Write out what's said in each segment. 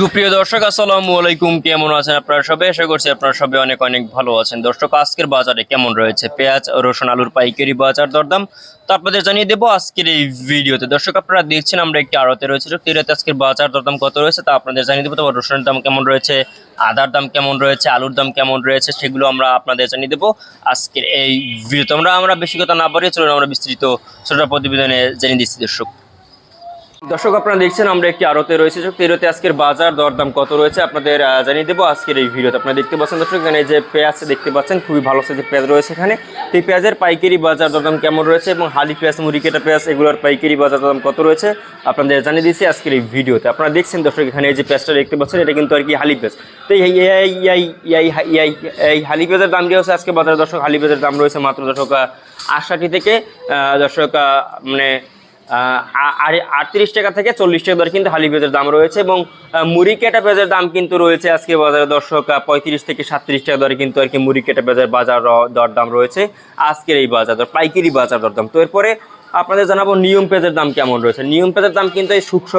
সুপ্রিয় দর্শক, আসসালামু আলাইকুম। কেমন আছেন আপনারা সবাই? আশা করছি আপনারা সবাই অনেক অনেক ভালো আছেন। দর্শক, আজকের বাজারে কেমন রয়েছে? পেঁয়াজ, রসুন, আলুর পাইকারি বাজার দরদাম তো আপনাদের জানিয়ে দেবো আজকের এই ভিডিওতে। দর্শক, আপনারা দেখছেন আমরা একটি আড়তে রয়েছে। তিরাতে আজকের বাজার দরদাম কত রয়েছে তা আপনাদের জানিয়ে দেবো। তারপর রসুনের দাম কেমন রয়েছে? আদার দাম কেমন রয়েছে? আলুর দাম কেমন রয়েছে? সেগুলো আমরা আপনাদের জানিয়ে দেবো আজকের এই ভিডিওতে। আমরা আমরা বেশি কথা না বাড়িয়ে চলুন, আমরা বিস্তৃত ছোট প্রতিবেদনে জানিয়ে দিচ্ছি দর্শক। দর্শক, আপনারা দেখছেন, আমরা একটি আড়তে রয়েছে। তেরোতে আজকের বাজার দরদাম কত রয়েছে আপনাদের জানিয়ে দেবো আজকের এই ভিডিওতে। আপনারা দেখতে পাচ্ছেন, দর্শক, এখানে যে পেঁয়াজ দেখতে পাচ্ছেন, খুবই ভালো সাইজের পেঁয়াজ রয়েছে এখানে। এই পেঁয়াজের পাইকারি বাজার দরদাম কেমন রয়েছে এবং হালি পেঁয়াজ, মুড়িকেটা পেঁয়াজ, এগুলোর পাইকারি বাজার দরদাম কত রয়েছে আপনাদের জানিয়ে দিয়েছি আজকের এই ভিডিওতে। আপনারা দেখছেন, দর্শক, এখানে এই যে পেঁয়াজটা দেখতে পাচ্ছেন, এটা কিন্তু আর কি হালি পেঁয়াজ। তো এই হালি পেঁয়াজের দাম দিয়ে হচ্ছে আজকে বাজারে? দর্শক, হালি পেঁয়াজের দাম রয়েছে মাত্র, দর্শক আশাটি থেকে দর্শক মানে আটত্রিশ টাকা থেকে চল্লিশ টাকা ধরে কিন্তু হালি পেঁয়াজের দাম রয়েছে এবং মুড়ি কেটা পেঁয়াজের দাম কিন্তু রয়েছে আজকে বাজারে দর্শক পঁয়ত্রিশ থেকে সাতত্রিশ টাকা দরে কিন্তু আর কি মুড়ি কেটা পেঁয়াজের বাজার র- দর দাম রয়েছে আজকের এই বাজার দর, পাইকারি বাজার দর দাম। তো এরপরে আপনাদের জানাব নিয়ম পেঁয়াজের দাম কেমন রয়েছে। নিয়ম পেঁয়াজের দাম কিন্তু এই শুকশো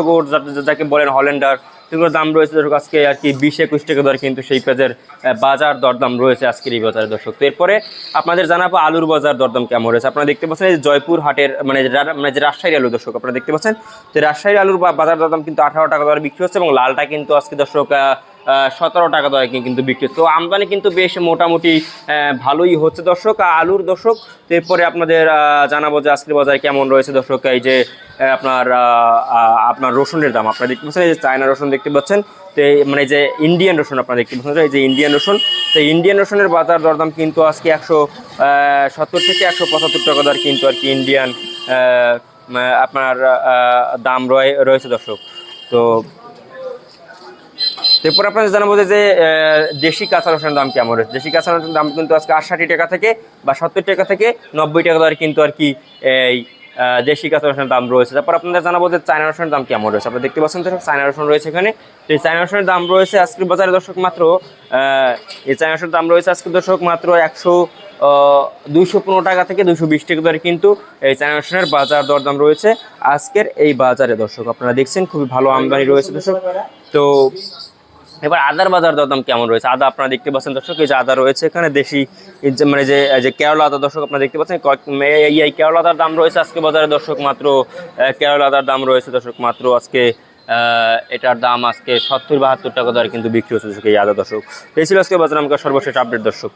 যাকে বলেন হল্যান্ডার সেগুলোর দাম রয়েছে দর্শক, আজকে আর কি বিশ একুশ টাকা দর কিন্তু সেই পেঁয়াজের বাজার দরদাম রয়েছে আজকের এই বাজারে দর্শক। তো এরপরে আপনাদের জানাব আলুর বাজার দরদাম কেমন রয়েছে। আপনারা দেখতে পাচ্ছেন এই জয়পুর হাটের মানে মানে যে রাজশাহী আলু দর্শক, আপনারা দেখতে পাচ্ছেন? তো রাজশাহী আলুর বাজার দরদাম কিন্তু আঠারো টাকা দরে বিক্রি হচ্ছে এবং লালটা কিন্তু আজকে দর্শক সতেরো টাকা দরে কিন্তু বিক্রি তো আমদানি কিন্তু বেশ মোটামুটি ভালোই হচ্ছে দর্শক। আলুর দর্শক, তো এরপরে আপনাদের জানাব যে আজকের বাজারে কেমন রয়েছে দর্শক, এই যে আপনার আপনার রসুনের দাম আপনারা দেখতে পাচ্ছেন, এই যে চায়না রসুন দেখতে পাচ্ছেন, তো মানে যে ইন্ডিয়ান রসুন আপনারা দেখতে পাচ্ছেন, এই যে ইন্ডিয়ান রসুন, তো ইন্ডিয়ান রসুনের বাজার দরদাম কিন্তু আজকে একশো সত্তর থেকে একশো পঁচাত্তর টাকা দর কিন্তু আর কি ইন্ডিয়ান আপনার দাম রয়ে, রয়েছে দর্শক। তো এরপর আপনাদের জানাব যে দেশি কাঁচা রসুনের দাম কেমন রয়েছে? দেশি কাঁচা রসুনের দাম কিন্তু আজকে আটষাটি টাকা থেকে বা সত্তর টাকা থেকে নব্বই টাকা দরে কিন্তু আর কি এই দেশি কাঁচা রসুনের দাম রয়েছে। তারপর আপনাদের জানাব যে চায়না রসুনের দাম কেমন রয়েছে। আপনারা দেখতে পাচ্ছেন দর্শক চায়না রসুন রয়েছে এখানে। তো এই চায়না রসুনের দাম রয়েছে আজকের বাজারে দর্শক মাত্র এই চায়না রসুনের দাম রয়েছে আজকে দর্শক মাত্র একশো দুইশো পনেরো টাকা থেকে দুশো বিশ টাকা ধরে কিন্তু এই চায়না রসুনের বাজার দরদাম রয়েছে আজকের এই বাজারে দর্শক। আপনারা দেখছেন খুবই ভালো আমদানি রয়েছে দর্শক। তো এবার আদার বাজার দরদাম কেমন রয়েছে? আদা আপনারা দেখতে পাচ্ছেন দর্শক, এই যে আদা রয়েছে এখানে, দেশি মানে যে যে কেরলা আদা দর্শক আপনারা দেখতে পাচ্ছেন এই কেরল আদার দাম রয়েছে আজকে বাজারে দর্শক মাত্র কেরলা আদার দাম রয়েছে দর্শক মাত্র আজকে এটার দাম আজকে সত্তর বাহাত্তর টাকা দ্বারা কিন্তু বিক্রি হচ্ছে দর্শক, এই আদা দর্শক। এই ছিল আজকে বাজার আমাকে সর্বশেষ আপডেট দর্শক।